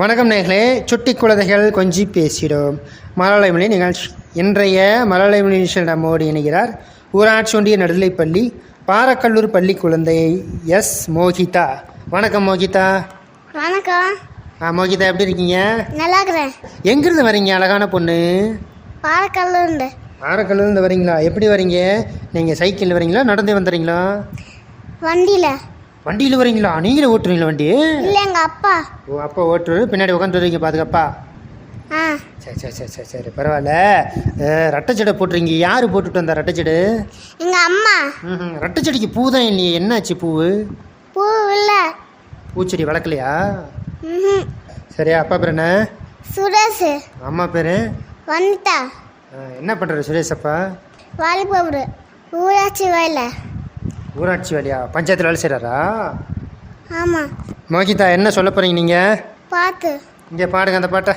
வணக்கம் நேர்களே சுட்டி குழந்தைகள் கொஞ்சி பேசிடும். மலயாள மொழி நிகழ்ச்சி. இன்றைய மலயாள மொழி நிகழ்ச்சியில் நம்மோடு இணைகிறார். ஊராட்சி ஒன்றிய நடுநிலைப்பள்ளி பாரக்கல்லூர் பள்ளி குழந்தை எஸ் மோகிதா. வணக்கம் மோகிதா. வணக்கம். ஆ மோகிதா எப்படி இருக்கீங்க? நல்லா இருக்கிறேன் எங்கிருந்து வரீங்க அழகான பொண்ணு? பாலக்கல்லூர்ந்து பாரக்கல்லூர்ந்து வரீங்களா? எப்படி வரீங்க? நீங்கள் சைக்கிளில் வரீங்களா? நடந்து வந்துடுறீங்களா வண்டியில். வண்டியில் வரீங்களா நீங்களே ஓட்டுறீங்களா வண்டி? இல்லை எங்கள் அப்பா. ஓ அப்பா ஓட்டுறது பின்னாடி உட்காந்து வரீங்க பாதுகாப்பா ஆ. சரி சரி சரி சரி சரி பரவாயில்ல. ரெட்டைச்சடை போட்டுறீங்க யார் போட்டுட்டு வந்தா ரெட்டைச்சடை? எங்கள் அம்மா. ம் ரெட்டைச்செடிக்கு பூ தான் இல்லையே. என்னாச்சு பூவு பூ இல்லை. பூச்செடி வளர்க்கலையா? ம் சரியா அப்பா பேர் என்ன? சுரேஷ். அம்மா பேர்? வனிதா. என்ன பண்ணுறாரு சுரேஷ் அப்பா? வாலிபவர் ஊராட்சி வயல ஊராட்சி வேலையா பஞ்சாயத்தில் வேலை செய்கிறாரா ஆமாம் மோகிதா என்ன சொல்ல போகிறீங்க நீங்கள் பார்த்து இங்கே பாடுங்க அந்த பாட்டை.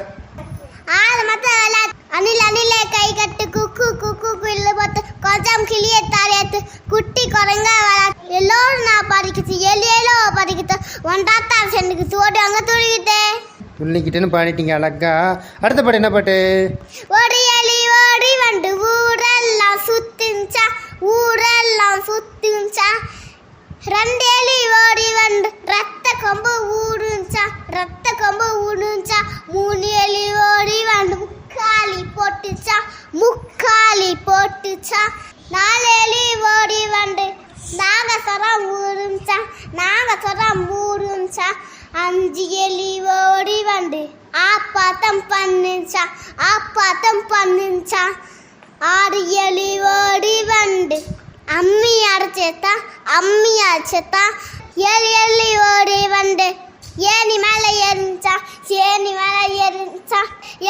ஆள் மத்த வேலை அணில் அணிலே கை கட்டு குக்கு குக்கு குயில பார்த்து கொஞ்சம் கிளிய தாலியாத்து குட்டி குரங்க வள எல்லோரும் நான் படிக்கிச்சு ஏழு ஏழோ படிக்கிட்டு ஒன் தாத்தா சென்னுக்கு ஓடி அங்கே துடிக்கிட்டே துள்ளிக்கிட்டுன்னு பாடிட்டீங்க அழகா. அடுத்த பாட்டு என்ன பாட்டு? ஓடி ஓடி வந்து ரத்த கொம்பு ஊடுச்சா ரத்த கொம்பு ஊடுச்சா மூணு எலி ஓடி வந்து முக்காலி போட்டுச்சா முக்காலி போட்டுச்சா. நாலு எலி ஓடி வந்து நாகசரம் ஊடுஞ்சா நாகசரம் ஊடுஞ்சா அஞ்சு எலி ஓடி வந்து ஆப்பாத்தம் பண்ணுச்சா ஆப்பாத்தம் பண்ணுச்சா. ஆறு எலி ஓடி வந்து அம்மி அரைச்சேத்தா அம்மி அரைச்சேத்தா ஏழு எலி ஓடி வந்து ஏனி மேலே ஏறிச்சா ஏனி மேலே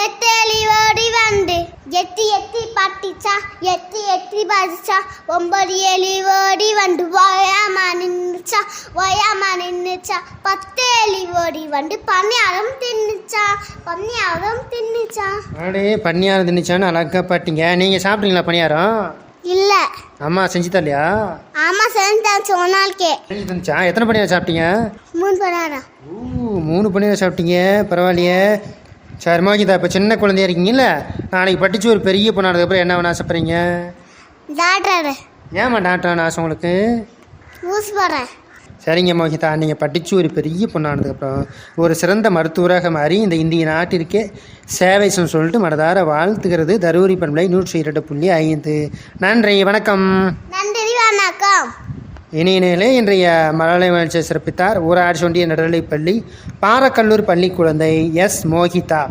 எட்டு எலி ஓடி வந்து எட்டி எட்டி பட்டிச்சா எட்டி எட்டி பாதிச்சா ஒன்பது எலி ஓடி வந்து ஓயாமா நின்றுச்சா ஓயாமா நின்றுச்சா பத்து எலி ஓடி வந்து பன்னியாரம் தின்னுச்சா பன்னியாரம் தின்னுச்சா. அடே பணியாரம் தின்னுச்சான்னு அழகா பாட்டீங்க நீங்கள் சாப்பிட்டீங்களா பணியாரம் இல்ல. அம்மா செஞ்சு தரலையா? ஆமா செஞ்சேன் சொன்னால்கே செஞ்சு தந்துச்சா எத்தனை பணியாரம் சாப்பிட்டீங்க? மூணு பணியாரம் ஊ மூணு பணியாரம் சாப்பிட்டீங்க பரவாயில்லையே. சரி மோகிதா இப்போ சின்ன குழந்தையா இருக்கீங்கல்ல நாளைக்கு படித்து ஒரு பெரிய பொண்ணானதுக்கப்புறம் என்ன வேணும் ஆசைப்படுறீங்க? டாக்டர் ஏம்மா டாக்டர் ஆசை உங்களுக்கு? ஊசி போடுறேன். சரிங்க மோகிதா நீங்கள் படித்து ஒரு பெரிய பொண்ணானதுக்கப்புறம் ஒரு சிறந்த மருத்துவராக மாறி இந்த இந்திய நாட்டிற்கே சேவை சொல்லிட்டு மனதார வாழ்த்துகிறது. தருமபுரி பண்பலை நூற்றி இரண்டு புள்ளி ஐந்து. நன்றி வணக்கம். வணக்கம். இனியினிலே இன்றைய மழலை மகிழ்ச்சியை சிறப்பித்தார் ஊராட்சி ஒன்றிய நடுநிலைப்பள்ளி பாரக்கல்லூர் பள்ளி குழந்தை எஸ் மோகிதா.